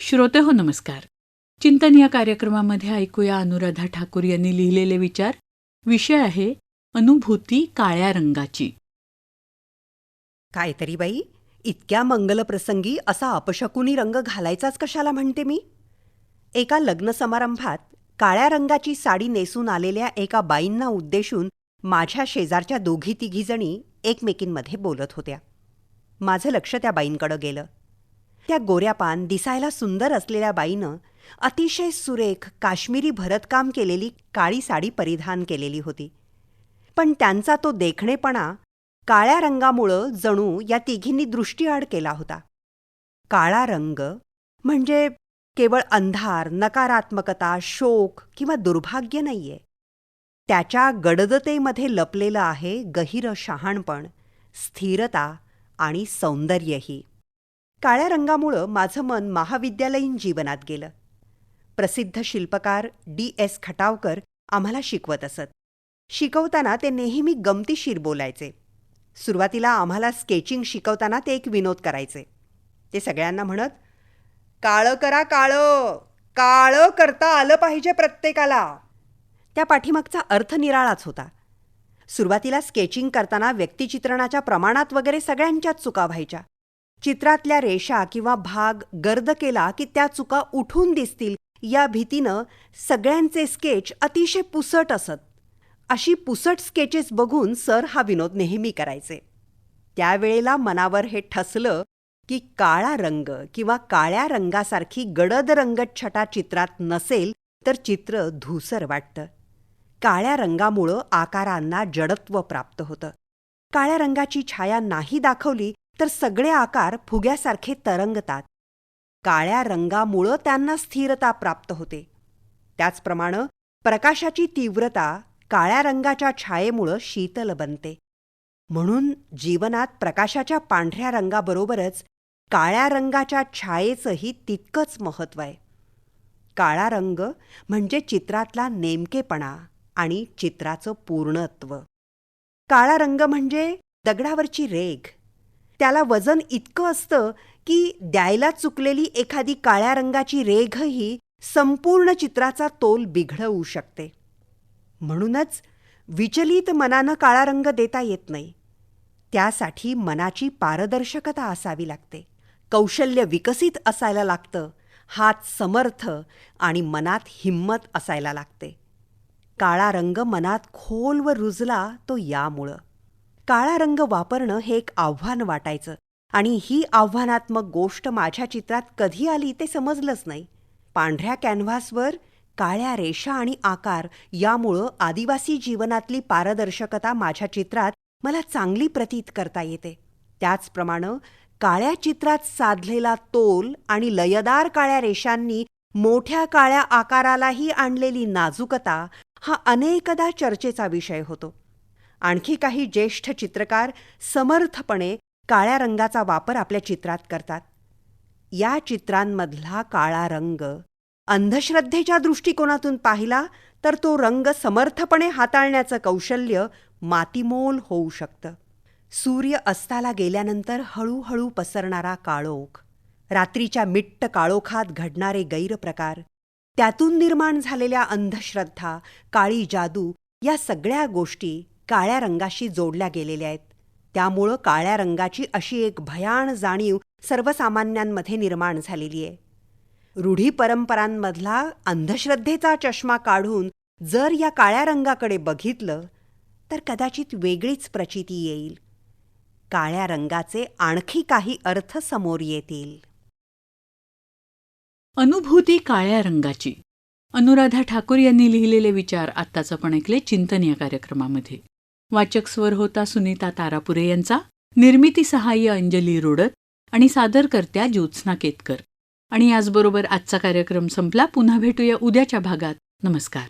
श्रोते हो नमस्कार. चिंतन या कार्यक्रमामध्ये ऐकूया अनुराधा ठाकूर यांनी लिहिलेले विचार. विषय आहे अनुभूती काळ्या रंगाची. काय तरी बाई इतक्या मंगलप्रसंगी असा अपशकुनी रंग घालायचाच कशाला म्हणते मी? एका लग्न समारंभात काळ्या रंगाची साडी नेसून आलेल्या एका बाईंना उद्देशून माझ्या शेजारच्या दोघी तिघीजणी एकमेकींमध्ये बोलत होत्या. माझं लक्ष त्या बाईंकडं गेलं. त्या गोऱ्यापान दिसायला सुंदर असलेल्या बाईनं अतिशय सुरेख काश्मीरी भरतकाम केलेली काळी साडी परिधान केलेली होती. पण त्यांचा तो देखणेपणा काळ्या रंगामुळं जणू या तिघींनी दृष्टीआड केला होता. काळा रंग म्हणजे केवळ अंधार नकारात्मकता शोक किंवा दुर्भाग्य नाहीये. त्याच्या गडदतेमध्ये लपलेलं आहे गहिरं शहाणपण स्थिरता आणि सौंदर्यही. काळ्या रंगामुळं माझं मन महाविद्यालयीन जीवनात गेलं. प्रसिद्ध शिल्पकार डी एस खटावकर आम्हाला शिकवत असत. शिकवताना ते नेहमी गमतीशीर बोलायचे. सुरुवातीला आम्हाला स्केचिंग शिकवताना ते एक विनोद करायचे. ते सगळ्यांना म्हणत काळं करा काळं काळं करता आलं पाहिजे प्रत्येकाला. त्या पाठीमागचा अर्थ निराळाच होता. सुरुवातीला स्केचिंग करताना व्यक्तिचित्रणाच्या प्रमाणात वगैरे सगळ्यांच्याच चुका व्हायच्या. चित्रातल्या रेषा किंवा भाग गर्द केला की त्या चुका उठून दिसतील. या भीतीनं सगळ्यांचे स्केच अतिशय पुसट असत. अशी पुसट स्केचेस बघून सर हा विनोद नेहमी करायचे. त्यावेळेला मनावर हे ठसलं की काळा रंग किंवा काळ्या रंगासारखी गडद रंगछटा चित्रात नसेल तर चित्र धूसर वाटतं. काळ्या रंगामुळं आकारांना जडत्व प्राप्त होतं. काळ्या रंगाची छाया नाही दाखवली तर सगळे आकार फुग्यासारखे तरंगतात. काळ्या रंगामुळं त्यांना स्थिरता प्राप्त होते. त्याचप्रमाणे प्रकाशाची तीव्रता काळ्या रंगाच्या छायेमुळं शीतल बनते. म्हणून जीवनात प्रकाशाच्या पांढऱ्या रंगाबरोबरच काळ्या रंगाच्या छायेचंही तितकंच महत्त्व आहे. काळा रंग म्हणजे चित्रातला नेमकेपणा आणि चित्राचं पूर्णत्व. काळा रंग म्हणजे दगडावरची रेघ. त्याला वजन इतकं असतं की द्यायला चुकलेली एखादी काळ्या रंगाची रेघही संपूर्ण चित्राचा तोल बिघडवू शकते. म्हणूनच विचलित मनानं काळा रंग देता येत नाही. त्यासाठी मनाची पारदर्शकता असावी लागते. कौशल्य विकसित असायला लागतं. हात समर्थ आणि मनात हिंमत असायला लागते. काळा रंग मनात खोलवर रुजला तो यामुळं. काळा रंग वापरणं हे एक आव्हान वाटायचं. आणि ही आव्हानात्मक गोष्ट माझ्या चित्रात कधी आली ते समजलंच नाही. पांढऱ्या कॅनव्हासवर काळ्या रेषा आणि आकार यामुळं आदिवासी जीवनातली पारदर्शकता माझ्या चित्रात मला चांगली प्रतीत करता येते. त्याचप्रमाणे काळ्या चित्रात साधलेला तोल आणि लयदार काळ्या रेषांनी मोठ्या काळ्या आकारालाही आणलेली नाजूकता हा अनेकदा चर्चेचा विषय होतो. आणखी काही ज्येष्ठ चित्रकार समर्थपणे काळ्या रंगाचा वापर आपल्या चित्रात करतात. या चित्रांमधला काळा रंग अंधश्रद्धेच्या दृष्टिकोनातून पाहिला तर तो रंग समर्थपणे हाताळण्याचं कौशल्य मातीमोल होऊ शकतं. सूर्य अस्ताला गेल्यानंतर हळूहळू पसरणारा काळोख रात्रीच्या मिट्ट काळोखात घडणारे गैरप्रकार त्यातून निर्माण झालेल्या अंधश्रद्धा काळी जादू या सगळ्या गोष्टी काळ्या रंगाशी जोडल्या गेलेल्या आहेत. त्यामुळं काळ्या रंगाची अशी एक भयाण जाणीव सर्वसामान्यांमध्ये निर्माण झालेली आहे. रूढी परंपरांमधला अंधश्रद्धेचा चष्मा काढून जर या काळ्या रंगाकडे बघितलं तर कदाचित वेगळीच प्रचिती येईल. काळ्या रंगाचे आणखी काही अर्थ समोर येतील. अनुभूती काळ्या रंगाची. अनुराधा ठाकूर यांनी लिहिलेले विचार आत्ताच आपण ऐकले चिंतन या कार्यक्रमामध्ये. वाचक स्वर होता सुनीता तारापुरे यांचा निर्मिती सहाय्य अंजली रोडत आणि सादरकर्त्या ज्योत्स्ना केतकर. आणि याचबरोबर आजचा कार्यक्रम संपला. पुन्हा भेटूया उद्याच्या भागात. नमस्कार.